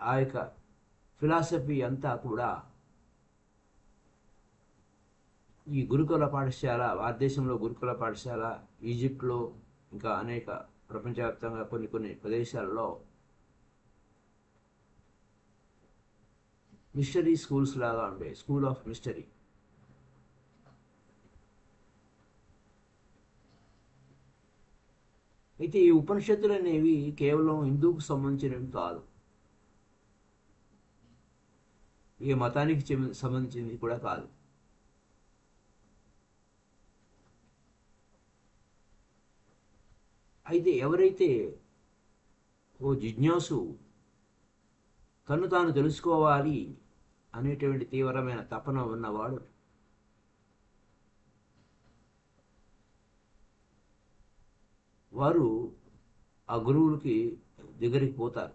ఆ యొక్క ఫిలాసఫీ అంతా కూడా ఈ గురుకుల పాఠశాల భారతదేశంలో గురుకుల పాఠశాల ఈజిప్ట్లో ఇంకా అనేక ప్రపంచవ్యాప్తంగా కొన్ని కొన్ని ప్రదేశాల్లో మిస్టరీ స్కూల్స్ లాగా ఉండే స్కూల్ ఆఫ్ మిస్టరీ. అయితే ఈ ఉపనిషత్తులు అనేవి కేవలం హిందూకు సంబంధించినవి కాదు. ఏ మతానికి సంబంధించింది కూడా కాదు. అయితే ఎవరైతే ఓ జిజ్ఞాసు తను తాను తెలుసుకోవాలి అనేటువంటి తీవ్రమైన తపన ఉన్నవాడు వారు ఆ గురువులకి దగ్గరికి పోతారు.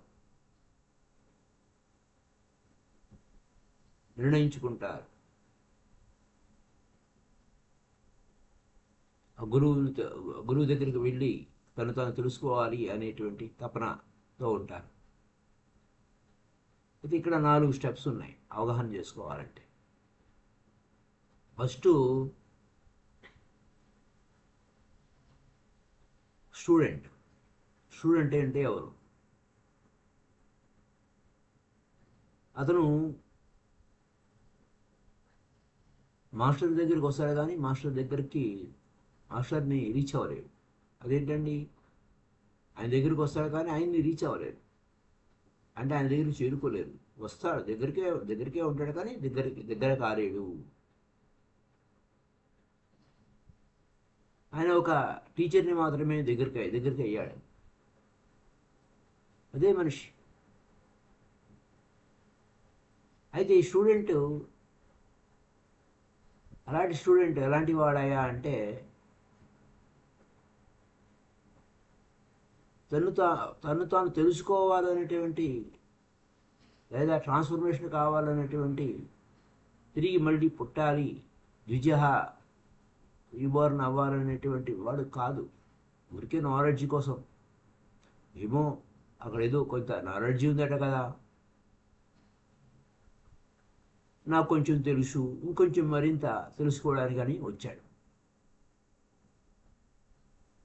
నిర్ణయించుకుంటారు. గురువు గురువు దగ్గరికి వెళ్ళి తను తాను తెలుసుకోవాలి అనేటువంటి తపనతో ఉంటారు. అయితే ఇక్కడ నాలుగు స్టెప్స్ ఉన్నాయి అవగాహన చేసుకోవాలంటే. First student. స్టూడెంట్ అంటే ఎవరు? అతను మాస్టర్ దగ్గరికి వస్తారు కానీ మాస్టర్ దగ్గరికి మాస్టర్ని రీచ్ అవ్వలేడు అదేంటండి? ఆయన దగ్గరికి వస్తారు కానీ ఆయన్ని రీచ్ అవ్వలేడు అంటే ఆయన దగ్గరికి చేరుకోలేరు వస్తాడు దగ్గరికే దగ్గరికే ఉంటాడు కానీ దగ్గరికి దగ్గర కాలేడు. ఆయన ఒక టీచర్ని మాత్రమే దగ్గరికి దగ్గరికి అయ్యాడు. అదే మనిషి. అయితే ఈ స్టూడెంట్ అలాంటి స్టూడెంట్ ఎలాంటి వాడాయా అంటే తను తా తను తాను తెలుసుకోవాలనేటువంటి లేదా ట్రాన్స్ఫర్మేషన్ కావాలనేటువంటి తిరిగి మళ్ళీ పుట్టాలి ద్విజ రీబోర్న్ అవ్వాలనేటువంటి వాడు కాదు. ఊరికే నాలెడ్జ్ కోసం. ఏమో అక్కడ ఏదో కొంత నాలెడ్జ్ ఉందట కదా. నాకు కొంచెం తెలుసు ఇంకొంచెం మరింత తెలుసుకోవడానికి అని వచ్చాడు.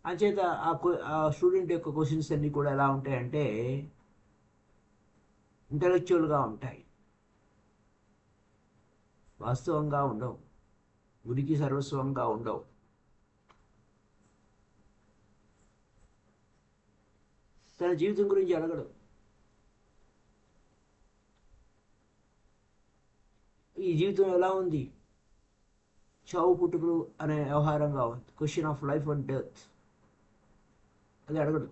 అంచేత ఆ ఆ స్టూడెంట్ యొక్క క్వశ్చన్స్ అన్నీ కూడా ఎలా ఉంటాయంటే ఇంటలెక్చువల్గా ఉంటాయి. వాస్తవంగా ఉండవు. గురికి సర్వస్వంగా ఉండవు. తన జీవితం గురించి అడగడం. ఈ జీవితం ఎలా ఉంది? చావు పుట్టుకులు అనే వ్యవహారంగా ఉంది question of life and death అది అడగడు.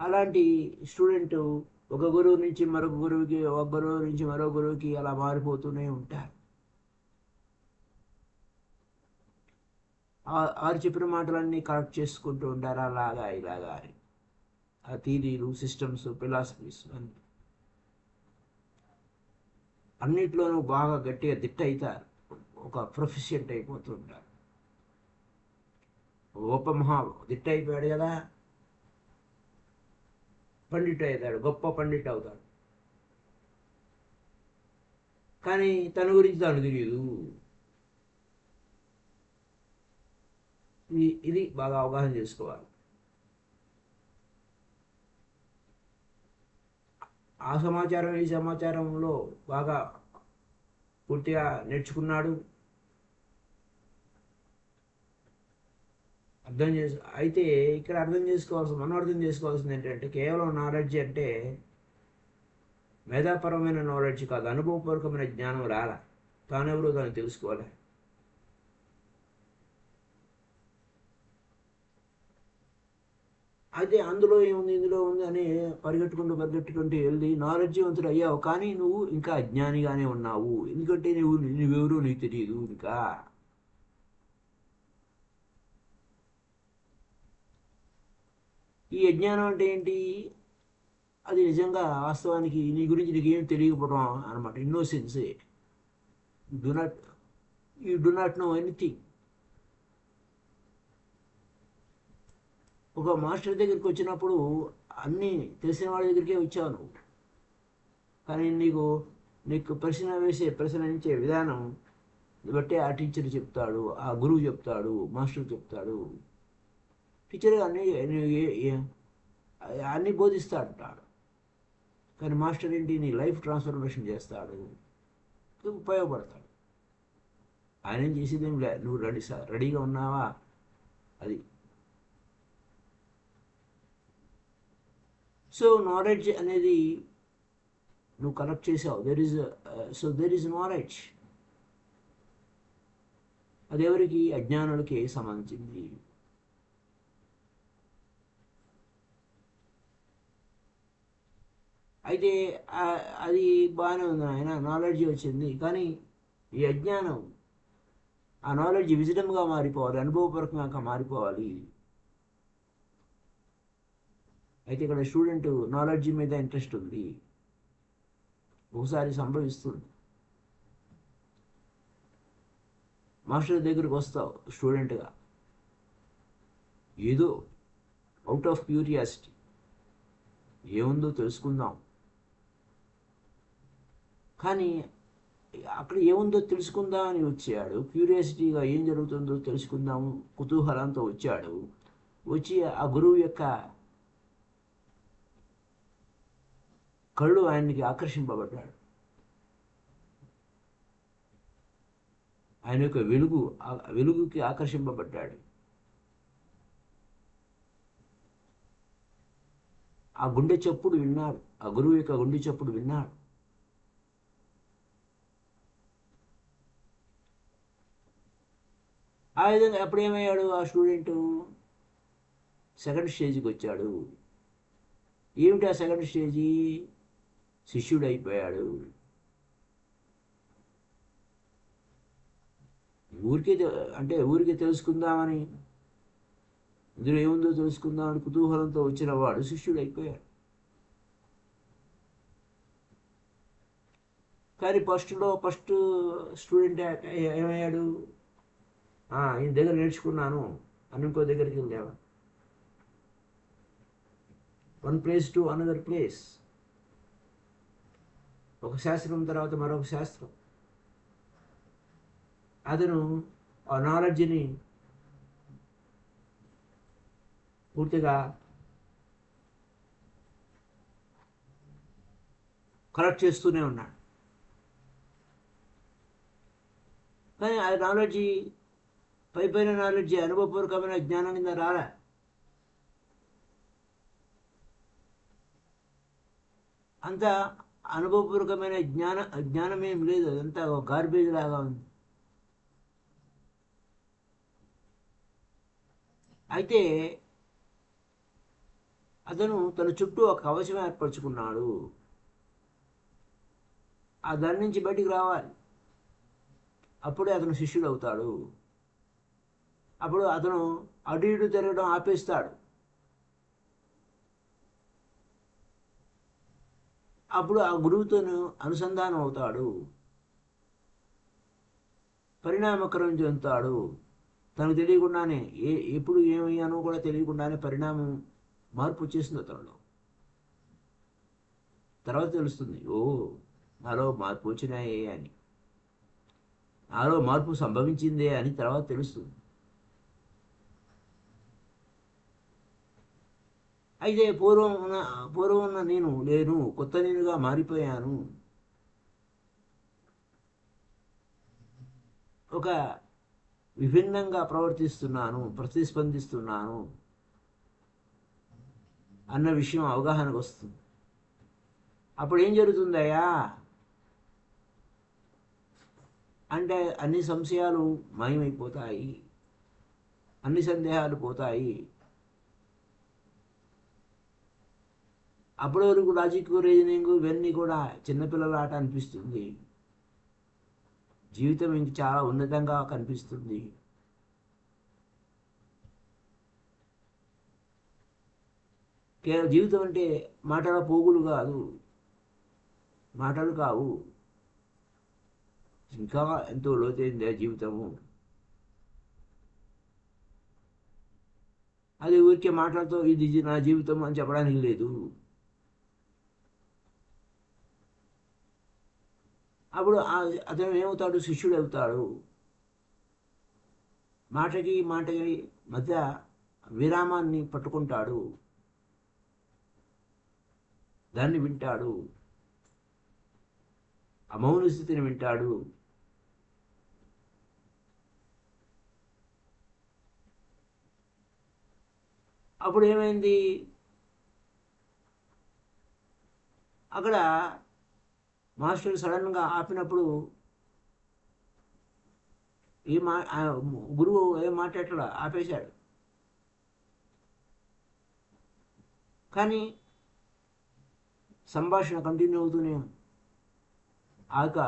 అలాంటి స్టూడెంట్ ఒక గురువు నుంచి మరొక గురువుకి ఒక గురువు నుంచి మరో గురువుకి అలా మారిపోతూనే ఉంటారు. ఆరు చెప్పిన మాటలన్నీ కరెక్ట్ చేసుకుంటూ ఉంటారు. అలాగా ఇలాగా అని. ఆ థీరీలు సిస్టమ్స్ ఫిలాసఫీస్ అన్ని. అన్నిట్లోనూ బాగా గట్టిగా దిట్ట అవుతారు. ఒక ప్రొఫెషియంట్ అయిపోతుంటారు గొప్ప మహా దిట్ట అయిపోయాడు కదా. పండిట్ అవుతాడు గొప్ప పండిట్ అవుతాడు. కానీ తన గురించి తను తెలియదు. ఇది ఇది బాగా అవగాహన చేసుకోవాలి. ఆ సమాచారం ఈ సమాచారంలో బాగా పూర్తిగా నేర్చుకున్నాడు. అర్థం చేసు అయితే ఇక్కడ అర్థం చేసుకోవాల్సిన మనం అర్థం చేసుకోవాల్సింది ఏంటంటే కేవలం నాలెడ్జ్ అంటే మేధాపరమైన నాలెడ్జ్ కాదు అనుభవపూర్వకమైన జ్ఞానం రాలా. తానెవరో దాన్ని తెలుసుకోవాలి? అయితే అందులో ఏముంది ఇందులో ఉంది అని పరిగెట్టుకుంటూ పరిగెట్టుకుంటూ వెళ్ళి నాలెడ్జివంతుడు అయ్యావు. కానీ నువ్వు ఇంకా అజ్ఞానిగానే ఉన్నావు. ఎందుకంటే నువ్వు నువ్వెవరో నీకు తెలియదు ఇంకా. ఈ అజ్ఞానం అంటే ఏంటి? అది నిజంగా వాస్తవానికి నీ గురించి నీకేం తెలియకపోవడం అనమాట. ఇన్నోసెన్సే do not you do not know anything ఒక మాస్టర్ దగ్గరికి వచ్చినప్పుడు అన్నీ తెలిసిన వాళ్ళ దగ్గరికే వచ్చావు నువ్వు కానీ నీకు నీకు ప్రశ్న వేసే ప్రశ్నించే విధానం బట్టి ఆ టీచర్ చెప్తాడు ఆ గురువు చెప్తాడు మాస్టర్ చెప్తాడు. టీచర్ అన్ని ఏ- ఏ- అన్నీ బోధిస్తాడు కానీ మాస్టర్ ఏంటి నీ లైఫ్ ట్రాన్స్ఫర్మేషన్ చేస్తాడు. ఉపయోగపడతాడు. ఆయన ఏం చేసేది ఏం లే నువ్వు రెడీ రెడీగా ఉన్నావా? అది సో నాలెడ్జ్ అనేది నువ్వు కలెక్ట్ చేసావు. There is so there is knowledge అది ఎవరికి? అజ్ఞానులకి సంబంధించింది. అయితే అది బాగానే ఉంది ఆయన నాలెడ్జ్ వచ్చింది. కానీ ఈ అజ్ఞానం ఆ నాలెడ్జ్ విజిడమ్గా మారిపోవాలి అనుభవపూర్వకంగా మారిపోవాలి. అయితే ఇక్కడ స్టూడెంట్ నాలెడ్జ్ మీద ఇంట్రెస్ట్ ఉంది. ఒకసారి సంభవిస్తుంది. మాస్టర్ దగ్గరికి వస్తావు స్టూడెంట్గా. ఏదో అవుట్ ఆఫ్ క్యూరియాసిటీ. ఏముందో తెలుసుకుందాం. కానీ అక్కడ ఏముందో తెలుసుకుందాం అని వచ్చాడు. క్యూరియాసిటీగా ఏం జరుగుతుందో తెలుసుకుందాము. కుతూహలంతో వచ్చాడు. వచ్చి ఆ గురువు యొక్క కళ్ళు ఆయనకి ఆకర్షింపబడ్డాడు. ఆయన యొక్క వెలుగు వెలుగుకి ఆకర్షింపబడ్డాడు. ఆ గుండె చప్పుడు విన్నాడు. ఆ గురువు యొక్క గుండె చప్పుడు విన్నాడు. ఆ విధంగా ఎప్పుడేమయ్యాడు ఆ స్టూడెంట్? సెకండ్ స్టేజ్కి వచ్చాడు. ఏమిటి ఆ సెకండ్ స్టేజీ? శిష్యుడు అయిపోయాడు ఊరికే అంటే ఊరికే తెలుసుకుందామని ఇందులో ఏముందో తెలుసుకుందామని కుతూహలంతో వచ్చిన వాడు శిష్యుడు అయిపోయాడు కానీ ఫస్ట్లో ఫస్ట్ స్టూడెంట్ ఏమయ్యాడు? ఈయన దగ్గర నేర్చుకున్నాను. అని ఇంకో దగ్గరికి వెళ్ళావా one place to another place ఒక శాస్త్రం తర్వాత మరొక శాస్త్రం. అతను ఆ నాలెడ్జ్ని పూర్తిగా కలెక్ట్ చేస్తూనే ఉన్నాడు. కానీ ఆ నాలెడ్జి పై పైన నాలెడ్జి అనుభవపూర్వకమైన జ్ఞానం కింద రాలే. అంత అనుభవపూర్వకమైన జ్ఞాన జ్ఞానం ఏం లేదు. అదంతా ఒక గార్బేజ్ లాగా ఉంది. అయితే అతను తన చుట్టూ ఒక కవచం ఏర్పరచుకున్నాడు. ఆ దాని నుంచి బయటికి రావాలి. అప్పుడే అతను శిష్యుడు అవుతాడు అప్పుడు అతను అటు ఇటు తిరగడం ఆపేస్తాడు. అప్పుడు ఆ గురువుతోను అనుసంధానం అవుతాడు పరిణామకరం చెందుతాడు తనకు తెలియకుండానే ఏ ఎప్పుడు ఏమయ్యానో కూడా తెలియకుండానే పరిణామం మార్పు వచ్చేసింది అతనిలో. తర్వాత తెలుస్తుంది ఓ నాలో మార్పు వచ్చినాయే అని. నాలో మార్పు సంభవించిందే అని తర్వాత తెలుస్తుంది. అయితే పూర్వం ఉన్న పూర్వం ఉన్న నేను లేను కొత్త నేనుగా మారిపోయాను. ఒక విభిన్నంగా ప్రవర్తిస్తున్నాను ప్రతిస్పందిస్తున్నాను అన్న విషయం అవగాహనకు వస్తుంది. అప్పుడు ఏం జరుగుతుందయ్యా? అంటే అన్ని సంశయాలు మాయమైపోతాయి అన్ని సందేహాలు పోతాయి. అప్పటి వరకు లాజిక్ రీజనింగ్ ఇవన్నీ కూడా చిన్నపిల్లల ఆట అనిపిస్తుంది. జీవితం ఇంక చాలా ఉన్నతంగా కనిపిస్తుంది. కేవలం జీవితం అంటే మాటల పోగులు కాదు. మాటలు కావు. ఇంకా ఎంతో లోతైంది జీవితము. అది ఊరికే మాటలతో ఇది నా జీవితం అని చెప్పడానికి లేదు. అప్పుడు అతను ఏమవుతాడు? శిష్యుడు అవుతాడు. మాటకి మాటకి మధ్య విరామాన్ని పట్టుకుంటాడు. దాన్ని వింటాడు. ఆ స్థితిని వింటాడు. అప్పుడు ఏమైంది? అక్కడ మాస్టర్ సడన్గా ఆపినప్పుడు ఈ మా గురువు ఏం మాట్లాడలా ఆపేశాడు. కానీ సంభాషణ కంటిన్యూ అవుతూనే ఆ యొక్క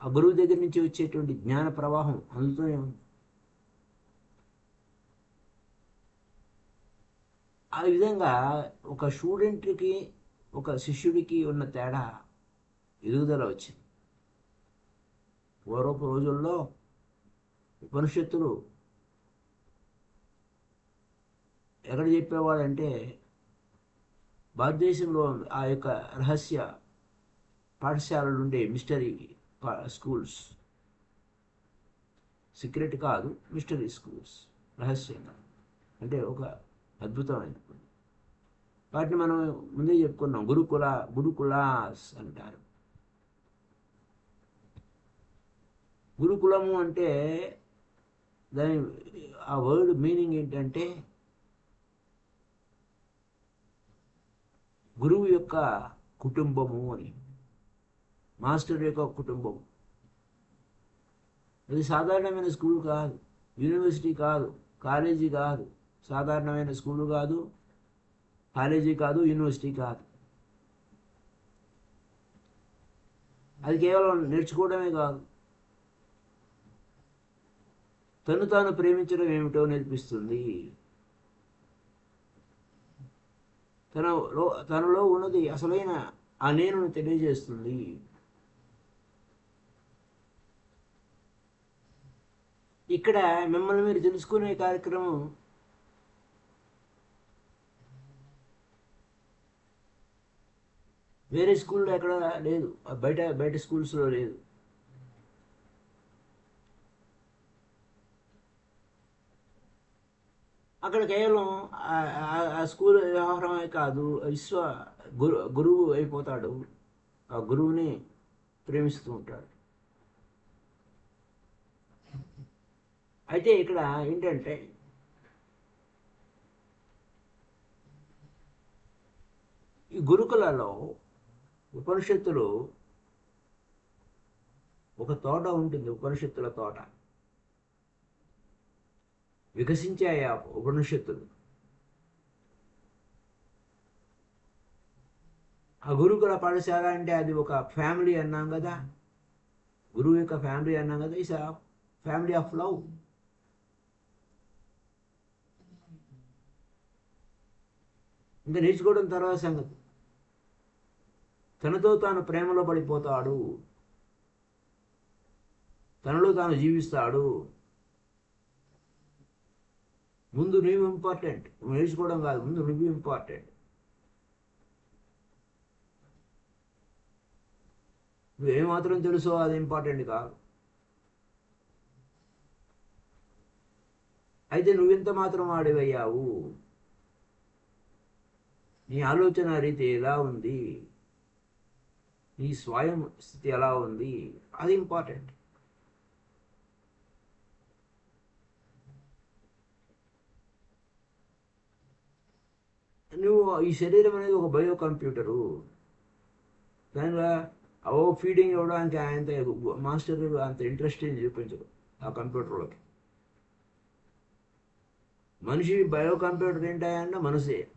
ఆ గురువు దగ్గర నుంచి వచ్చేటువంటి జ్ఞాన ప్రవాహం అందుతూనే ఉంది. ఆ విధంగా ఒక స్టూడెంట్కి ఒక శిష్యుడికి ఉన్న తేడా ఎదుగుదల వచ్చింది. పూర్వపు రోజుల్లో ఉపనిషత్తులు ఎక్కడ చెప్పేవాడంటే భారతదేశంలో ఆ యొక్క రహస్య పాఠశాలలు ఉండే మిస్టరీ పా- స్కూల్స్. సీక్రెట్ కాదు మిస్టరీ స్కూల్స్. రహస్యంగా. అంటే ఒక అద్భుతమైన వాటిని మనం ముందే చెప్పుకున్నాం గురుకుల గురుకులాస్ అంటారు. గురుకులము అంటే దాని ఆ వర్డ్ మీనింగ్ ఏంటంటే గురువు యొక్క కుటుంబము అని. మాస్టర్ యొక్క కుటుంబం అది సాధారణమైన స్కూల్ కాదు. యూనివర్సిటీ కాదు. కాలేజీ కాదు. సాధారణమైన స్కూల్ కాదు. కాలేజీ కాదు. యూనివర్సిటీ కాదు. అది కేవలం నేర్చుకోవడమే కాదు. తను తాను ప్రేమించడం ఏమిటో నేర్పిస్తుంది. తనలో తనలో ఉన్నది అసలైన ఆ నేను తెలియజేస్తుంది. ఇక్కడ మిమ్మల్ని మీరు తెలుసుకునే కార్యక్రమం వేరే స్కూల్లో ఎక్కడ లేదు బయట బయట స్కూల్స్లో లేదు. అక్కడ కేవలం ఆ- స్కూల్ వ్యవహారమే కాదు విశ్వ గురు గురువు అయిపోతాడు. ఆ గురువుని ప్రేమిస్తూ ఉంటాడు. అయితే ఇక్కడ ఏంటంటే ఈ గురుకులలో ఉపనిషత్తులు ఒక తోట ఉంటుంది ఉపనిషత్తుల తోట. వికసించాయి ఆ ఉపనిషత్తులు? ఆ గురుకుల పాఠశాల అంటే అది ఒక ఫ్యామిలీ అన్నాం కదా. గురువు యొక్క ఫ్యామిలీ అన్నాం కదా. ఇస్ ఫ్యామిలీ ఆఫ్ లవ్ ఇంకా నేర్చుకోవడం తర్వాత సంగతి. తనతో తాను ప్రేమలో పడిపోతాడు. తనలో తాను జీవిస్తాడు. ముందు నువ్వు ఇంపార్టెంట్ నువ్వు నేర్చుకోవడం కాదు ముందు నువ్వు ఇంపార్టెంట్ నువ్వు ఏమాత్రం తెలుసో అది ఇంపార్టెంట్ కాదు. అయితే నువ్వెంత మాత్రం వాడివయ్యావు నీ ఆలోచన రీతి ఎలా ఉంది? నీ స్వయం స్థితి ఎలా ఉంది? అది ఇంపార్టెంట్ నువ్వు ఈ శరీరం అనేది ఒక బయో కంప్యూటరు దానిలో ఓ ఫీడింగ్ ఇవ్వడానికి ఆయన మాస్టర్ అంత ఇంట్రెస్ట్ చూపించరు ఆ కంప్యూటర్లోకి. మనిషి బయో కంప్యూటర్ ఏంటంటే మనసే.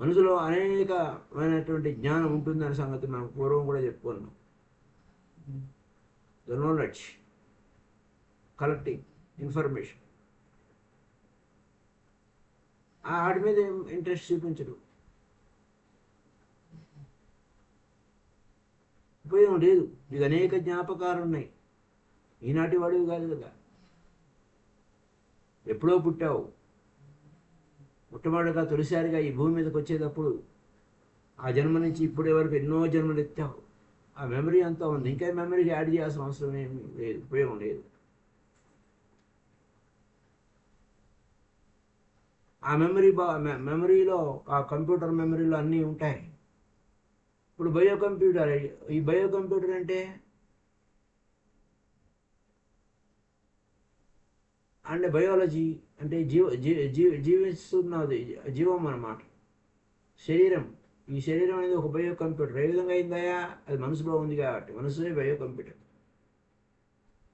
మనసులో అనేకమైనటువంటి జ్ఞానం ఉంటుందనే సంగతి మనం పూర్వం కూడా చెప్పుకున్నాం. The knowledge collecting information. ఆడి మీద ఇంట్రెస్ట్ చూపించడు. ఉపయోగం లేదు. నీకు అనేక జ్ఞాపకాలు ఉన్నాయి ఈనాటి వాడివి కాదు కదా. ఎప్పుడో పుట్టావు. మొట్టమొదటిగా తొలిసారిగా ఈ భూమి మీదకి వచ్చేటప్పుడు ఆ జన్మ నుంచి ఇప్పుడే వరకు ఎన్నో జన్మలు ఎత్తావు. ఆ మెమరీ అంతా ఉంది. ఇంకా మెమరీకి యాడ్ చేయాల్సిన అవసరం ఏమి లేదు. ఉపయోగం లేదు. ఆ మెమరీ బా మెమరీలో ఆ కంప్యూటర్ మెమరీలో అన్నీ ఉంటాయి. ఇప్పుడు బయో కంప్యూటర్ ఈ బయో కంప్యూటర్ అంటే? అంటే బయాలజీ అంటే జీవ జీ- జీవిస్తున్నది జీవం అన్నమాట. శరీరం ఈ శరీరం అనేది ఒక బయో కంప్యూటర్ ఏ విధంగా అయిందయా అది మనసులో ఉంది కాబట్టి. మనసునే బయో కంప్యూటర్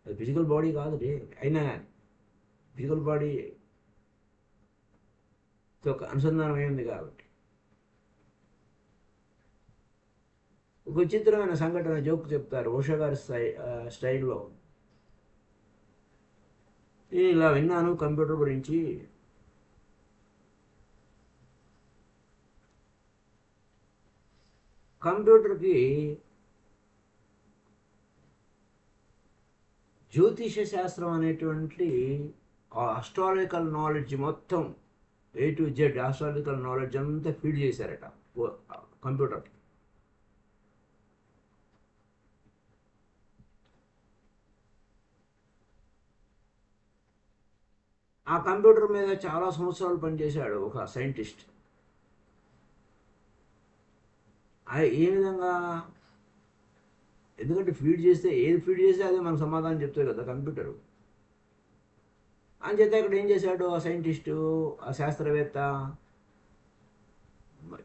అది ఫిజికల్ బాడీ కాదు అయినా కానీ ఫిజికల్ బాడీ తో అనుసంధానం అయింది కాబట్టి. ఒక విచిత్రమైన సంఘటన జోక్ చెప్తారు ఉషా గారి స్టై స్టైల్లో. నేను ఇలా విన్నాను కంప్యూటర్ గురించి. కంప్యూటర్కి జ్యోతిష శాస్త్రం అనేటువంటి అస్ట్రాలజికల్ నాలెడ్జ్ మొత్తం A to Z astrological knowledge అంతా ఫీడ్ చేశారట. కంప్యూటర్ ఆ కంప్యూటర్ మీద చాలా సంవత్సరాలు పనిచేశాడు ఒక సైంటిస్ట్ అది ఏ విధంగా? ఎందుకంటే ఫీడ్ చేస్తే ఏది ఫీడ్ చేస్తే అదే మనకు సమాధానం చెప్తుంది కదా కంప్యూటరు అంచేత ఇక్కడ ఏం చేశాడు? ఆ సైంటిస్టు ఆ శాస్త్రవేత్త?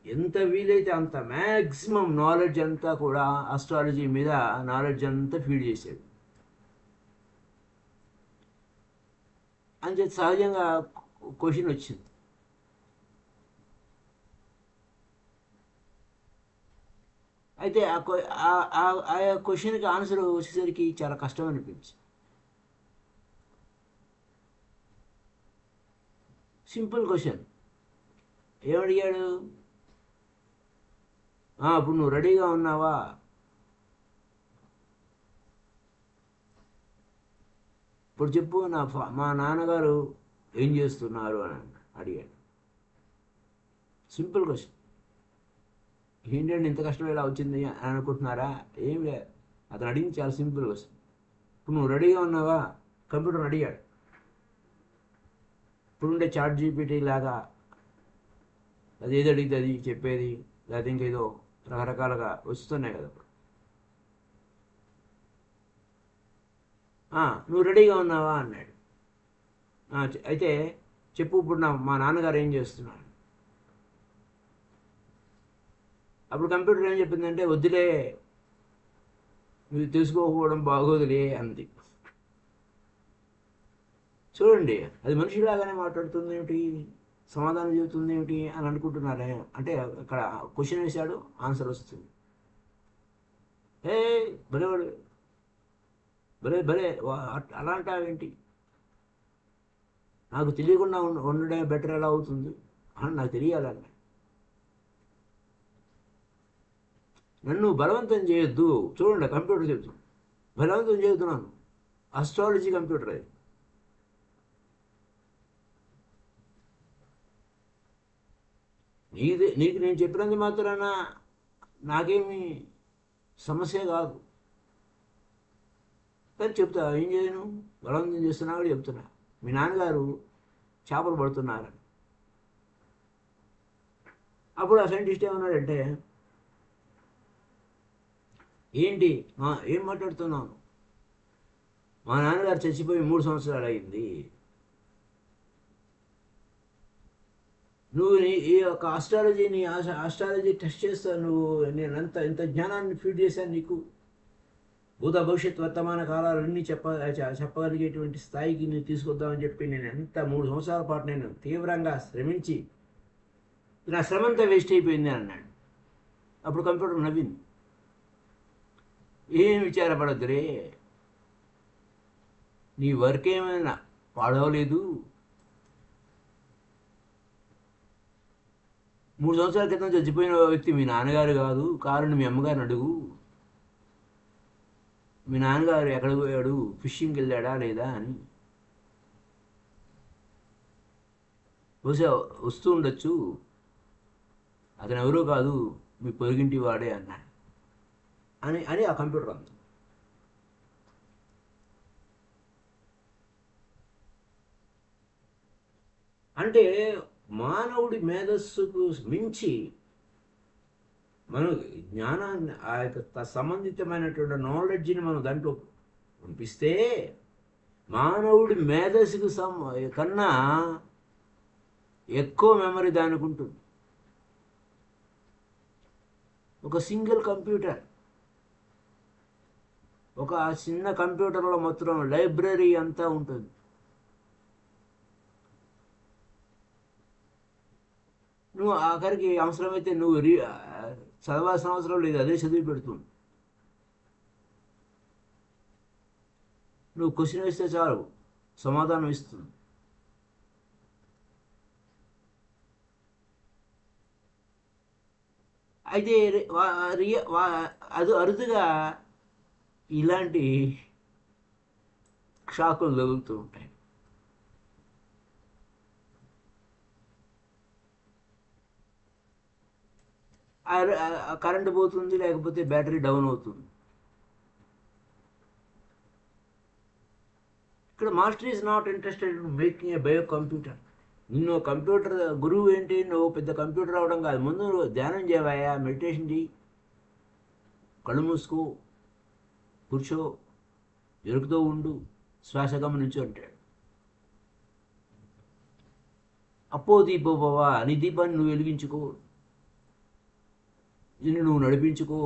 ఎంత వీలైతే అంత మ్యాక్సిమం నాలెడ్జ్ అంతా కూడా అస్ట్రాలజీ మీద నాలెడ్జ్ అంతా ఫీడ్ చేశాడు అంచేత సహజంగా క్వశ్చన్ వచ్చింది. అయితే ఆ ఆ- ఆ- ఆ క్వశ్చన్కి ఆన్సర్ వచ్చేసరికి చాలా కష్టం అనిపించింది. సింపుల్ క్వశ్చన్ ఏమడిగాడు? అప్పుడు ఇప్పుడు నువ్వు రెడీగా ఉన్నావా? ఇప్పుడు చెప్పు నా మా నాన్నగారు ఏం చేస్తున్నారు అని అడిగాడు. సింపుల్ క్వశ్చన్ ఏంటంటే ఇంత కష్టం ఇలా వచ్చింది అని అనుకుంటున్నారా? ఏం లేదు అతను అడిగింది చాలా సింపుల్ క్వశ్చన్ ఇప్పుడు నువ్వు రెడీగా ఉన్నావా? కంప్యూటర్ అడిగాడు. ఇప్పుడుండే చాట్ జీపీటీ లాగా అది ఏది అడిగితే అది చెప్పేది లేకపోతే ఇంకేదో రకరకాలుగా వస్తున్నాయి కదా ఇప్పుడు. నువ్వు రెడీగా ఉన్నావా అన్నాడు. అయితే చెప్పు ఇప్పుడు నా మా నాన్నగారు ఏం చేస్తున్నాడు అప్పుడు కంప్యూటర్ ఏం చెప్పిందంటే వద్దులే నువ్వు తెలుసుకోకపోవడం బాగోదులే అంది. చూడండి అది మనిషిలాగానే మాట్లాడుతుంది ఏమిటి సమాధానం చెబుతుంది ఏమిటి అని అనుకుంటున్నారే? అంటే అక్కడ క్వశ్చన్ వేశాడు ఆన్సర్ వస్తుంది. ఏ భలే భలే భలే వా- అలా అంటావేంటి నాకు తెలియకుండా ఉండడమే ఉండడం బెటర్ ఎలా అవుతుంది? అని నాకు తెలియాలన్న నన్ను బలవంతం చేయొద్దు. చూడండి కంప్యూటర్ చెబుతుంది. బలవంతం చేయొద్దున్నాను అస్ట్రాలజీ కంప్యూటర్ అది. నీదే నీకు నేను చెప్పినంత మాత్రాన నాకేమి సమస్య కాదు. కానీ చెప్తా ఏం చేయను? బలవంతం చేస్తున్నా కూడా చెప్తున్నా. మీ నాన్నగారు చేపలు పడుతున్నారని. అప్పుడు ఆ సైంటిస్ట్ ఏమన్నాడంటే ఏంటి మా ఏం మాట్లాడుతున్నాను మా నాన్నగారు చచ్చిపోయి మూడు సంవత్సరాలు అయింది. నువ్వు నీ- ఈ యొక్క ఆస్ట్రాలజీని ఆస్ట్రాలజీ టెస్ట్ చేస్తావు నువ్వు నేను అంత ఇంత జ్ఞానాన్ని ఫీడ్ చేశాను నీకు? భూత భవిష్యత్ వర్తమాన కాలాలన్నీ చెప్ప చెప్పగలిగేటువంటి స్థాయికి నేను తీసుకొద్దామని చెప్పి నేను ఎంత మూడు సంవత్సరాల పాటు నేను తీవ్రంగా శ్రమించి నా శ్రమ అంతా వేస్ట్ అయిపోయింది అన్నాడు. అప్పుడు కంప్యూటర్ నవ్వింది. ఏం విచారపడద్దురే? నీ వర్క్ ఏమైనా పాడవలేదు? మూడు సంవత్సరాల క్రితం చచ్చిపోయిన వ్యక్తి మీ నాన్నగారు కాదు. కారుని మీ అమ్మగారిని అడుగు. మీ నాన్నగారు ఎక్కడికి పోయాడు? ఫిషింగ్కి వెళ్ళాడా లేదా అని. బహుశా వస్తూ ఉండొచ్చు. అతను ఎవరో కాదు మీ పొరుగింటి వాడే అన్నాడు. అని అని ఆ కంప్యూటర్ అంది అంటే మానవుడి మేధస్సుకు మించి మనం జ్ఞానాన్ని ఆ యొక్క సంబంధితమైనటువంటి నాలెడ్జ్ని మనం దాంట్లో పంపిస్తే మానవుడి మేధస్సుకు సం కన్నా ఎక్కువ మెమరీ దానికి ఉంటుంది. ఒక సింగిల్ కంప్యూటర్ ఒక చిన్న కంప్యూటర్లో మొత్తం లైబ్రరీ అంతా ఉంటుంది. నువ్వు ఆఖరికి అవసరమైతే నువ్వు రీ చదవాల్సిన అవసరం లేదు అదే చదివి పెడుతుంది. నువ్వు క్వశ్చన్ వేస్తే చాలు సమాధానం ఇస్తుంది. అయితే అది అరుదుగా ఇలాంటి షాకులు తగులుతూ ఉంటాయి. కరెంటు పోతుంది లేకపోతే బ్యాటరీ డౌన్ అవుతుంది. ఇక్కడ master is not interested in making a bio computer. నిన్ను కంప్యూటర్ గురువు ఏంటి? నువ్వు పెద్ద కంప్యూటర్ అవడం కాదు. ముందు నువ్వు ధ్యానం చేయవాయా మెడిటేషన్ చేయి కళ్ళు మూసుకో. కూర్చో. ఎరుకుతో ఉండు. శ్వాస గమనించు అంటాడు. అప్పో దీపో బావా నీ దీపాన్ని నువ్వు వెలిగించుకో. నిన్ను నువ్వు నడిపించుకో.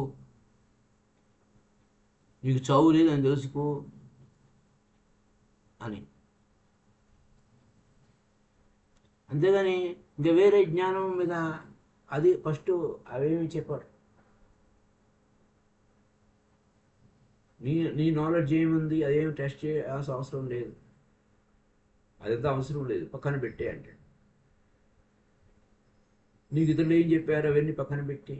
నీకు చావు లేదని తెలుసుకో అని. అంతేగాని ఇంకా వేరే జ్ఞానం మీద అది ఫస్ట్ అవేమి చెప్పారు. నీ నీ నాలెడ్జ్ ఏముంది అదేమి టెస్ట్ చేయాల్సిన అవసరం లేదు. అదంతా అవసరం లేదు పక్కన పెట్టే అంటే నీకు ఇతరులు ఏం చెప్పారు అవన్నీ పక్కన పెట్టి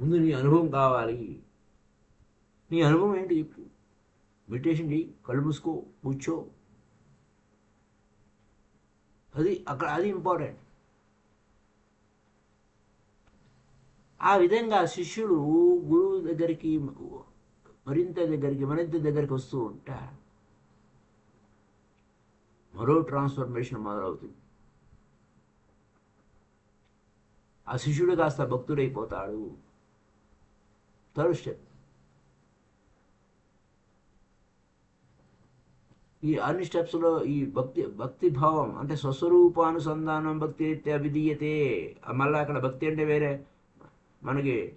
ముందు నీ అనుభవం కావాలి. నీ అనుభవం ఏంటి చెప్పు. మెడిటేషన్ చేయి కళ్ళు మూసుకో కూర్చో. అది అక్కడ అది ఇంపార్టెంట్ ఆ విధంగా శిష్యుడు గురువు దగ్గరికి మరింత దగ్గరికి మరింత దగ్గరికి వస్తూ ఉంటా మరో ట్రాన్స్ఫర్మేషన్ మొదలవుతుంది. ఆ శిష్యుడు కాస్త భక్తుడైపోతాడు. థర్డ్ స్టెప్ ఈ అన్ని స్టెప్స్లో ఈ భక్తి భక్తి భావం అంటే స్వస్వరూపానుసంధానం భక్తి అయితే అవిధీయతే మళ్ళీ అక్కడ భక్తి అంటే వేరే. మనకి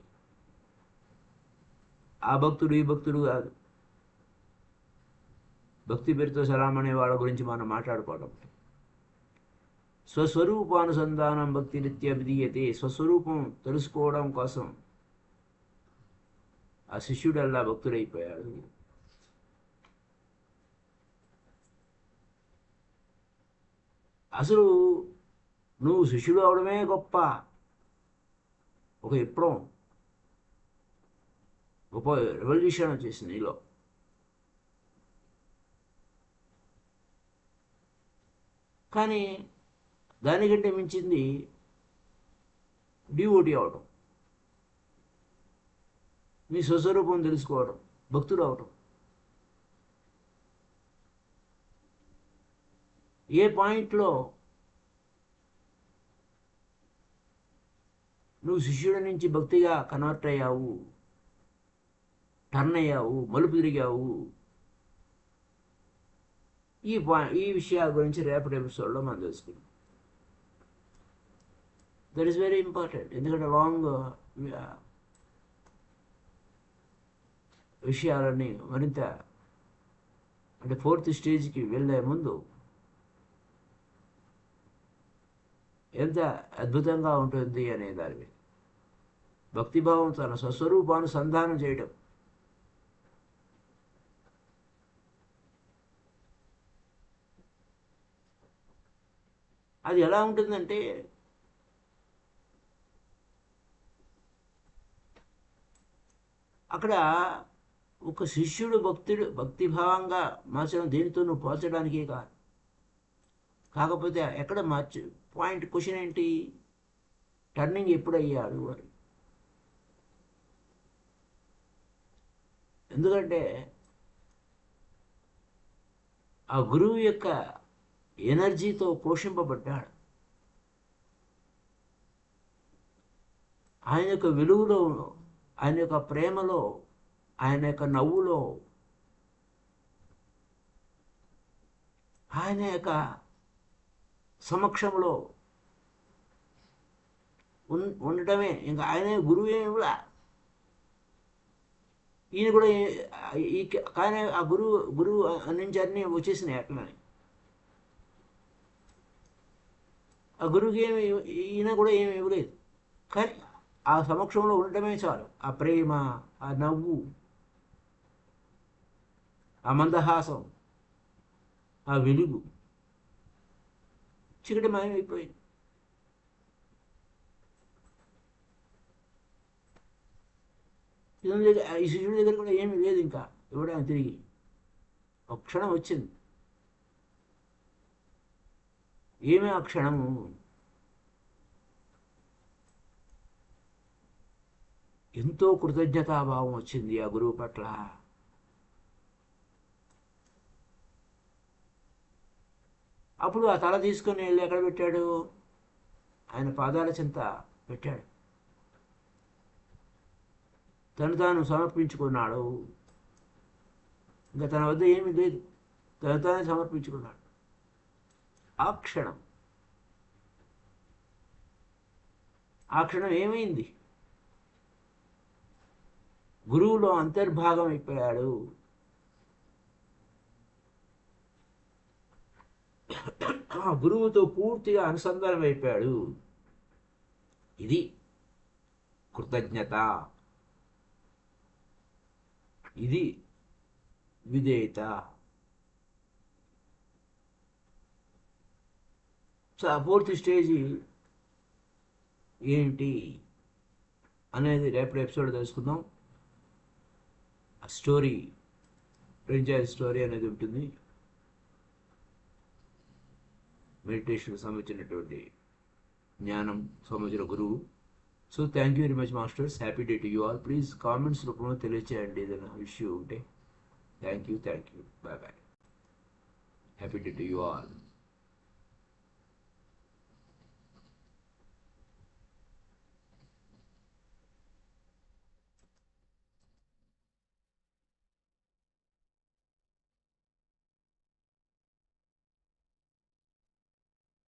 ఆ భక్తుడు ఈ భక్తుడు కాదు. భక్తి పేరుతో సరామనే వాళ్ళ గురించి మనం మాట్లాడుకోవడం. స్వస్వరూపానుసంధానం భక్తి నిత్య విధీయతే స్వస్వరూపం తెలుసుకోవడం కోసం ఆ శిష్యుడల్లా భక్తుడైపోయాడు అసలు నువ్వు శిష్యుడు అవడమే గొప్ప ఒక ఎప్పుడో గొప్ప రెవల్యూషన్ వచ్చేసింది నీలో కానీ దానికంటే మించింది డివోటీ అవడం మీ స్వస్వరూపం తెలుసుకోవడం భక్తుడు అవటం ఏ పాయింట్లో నువ్వు శిష్యుడి నుంచి భక్తిగా కన్వర్ట్ అయ్యావు టర్న్ అయ్యావు మలుపు తిరిగావు ఈ పాయింట్ ఈ విషయాల గురించి రేపటి ఎపిసోడ్లో మనం తెలుసుకుందాం. దట్ ఈస్ వెరీ ఇంపార్టెంట్ ఎందుకంటే లాంగ్ విషయాలని మరింత అంటే ఫోర్త్ స్టేజ్కి వెళ్ళే ముందు ఎంత అద్భుతంగా ఉంటుంది అనే దాని మీద. భక్తిభావం తన స్వస్వరూపానుసంధానం చేయడం అది ఎలా ఉంటుందంటే అక్కడ ఒక శిష్యుడు భక్తుడు భక్తిభావంగా మార్చడం దేనితో నువ్వు పోల్చడానికే కాదు కాకపోతే ఎక్కడ మార్చ పాయింట్ క్వశ్చన్ ఏంటి? టర్నింగ్ ఎప్పుడు అయ్యాడు వాడు ఎందుకంటే ఆ గురువు యొక్క ఎనర్జీతో పోషింపబడ్డాడు. ఆయన యొక్క విలువలో ఆయన యొక్క ప్రేమలో ఆయన యొక్క నవ్వులో ఆయన యొక్క సమక్షంలో ఉండటమే. ఇంకా ఆయనే గురువు ఏమి కూడా. ఈయన కూడా ఈ కానీ ఆ గురువు గురువు నుంచి అన్నీ వచ్చేసినాయి అట్లనే. ఆ గురువుకి ఏమి ఈయన కూడా ఏమి ఇవ్వలేదు. కానీ ఆ సమక్షంలో ఉండటమే చాలు. ఆ ప్రేమ ఆ నవ్వు. ఆ మందహాసం ఆ వెలుగు చీకటి మాయమైపోయింది దగ్గర ఈ శిష్యుడి దగ్గర కూడా ఏమీ లేదు ఇంకా. ఇవ్వడానికి తిరిగి. ఒక క్షణం వచ్చింది. ఏమే ఆ క్షణము? ఎంతో కృతజ్ఞతాభావం వచ్చింది ఆ గురువు పట్ల. అప్పుడు ఆ తల తీసుకుని వెళ్ళి ఎక్కడ పెట్టాడు? ఆయన పాదాల చింత పెట్టాడు. తను తాను సమర్పించుకున్నాడు. ఇంకా తన వద్ద ఏమీ లేదు. తను తానే సమర్పించుకున్నాడు. ఆ క్షణం. ఆ క్షణం ఏమైంది? గురువులో అంతర్భాగం అయిపోయాడు. ఆ గురువుతో పూర్తిగా అనుసంధానం అయిపోయాడు ఇది కృతజ్ఞత. ఇది విధేయత. సో ఆ ఫోర్త్ స్టేజ్ ఏంటి అనేది రేపటి ఎపిసోడ్ తెలుసుకుందాం. ఆ స్టోరీ ఫ్రెంచైజ్ స్టోరీ అనేది ఉంటుంది. మెడిటేషన్ సంబంధించినటువంటి జ్ఞానం సంబంధించిన గురువు. So thank you very much masters happy day to you all please comments రూపంలో తెలియచేయండి ఏదైనా ఇష్యూ ఉంటే. Thank you thank you bye bye happy day to you all